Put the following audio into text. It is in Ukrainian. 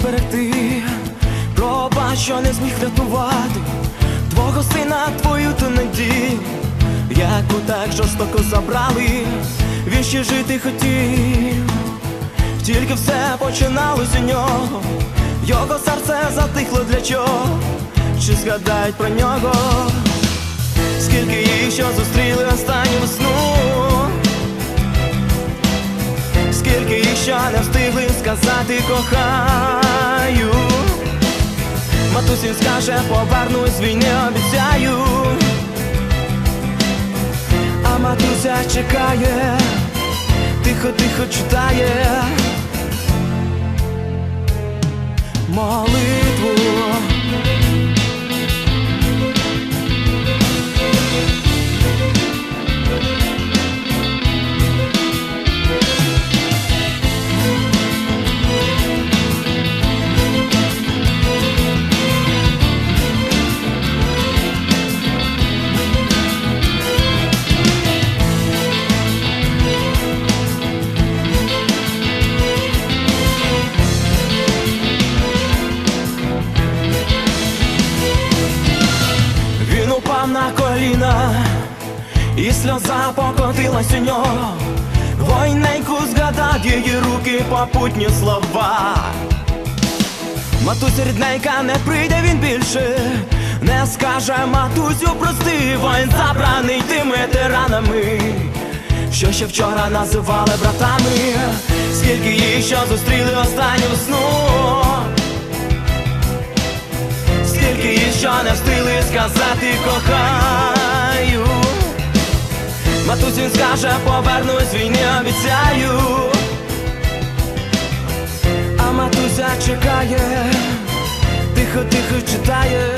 зберегти, пробач, що не зміг врятувати твого сина, твою ту надію, яку так жорстоко забрали, він ще жити хотів, тільки все починалось у нього, його серце затихло для чого, чи згадають про нього, скільки їх що зустріли останню їх ще не встигли сказати кохаю. Матусін скаже, повернусь він війни, обіцяю А матуся чекає, тихо-тихо читає коліна, і сльоза покотилась у нього. Войненьку згадав її руки, попутні слова. Матуся рідненька, не прийде він більше, не скаже матусю, прости, воїн забраний тими тиранами, що ще вчора називали братами, скільки їх що зустріли останню весну. Скільки їх що не встигли сказати кохаю Матусін скаже, повернусь він не обіцяю А матуся чекає, тихо-тихо читає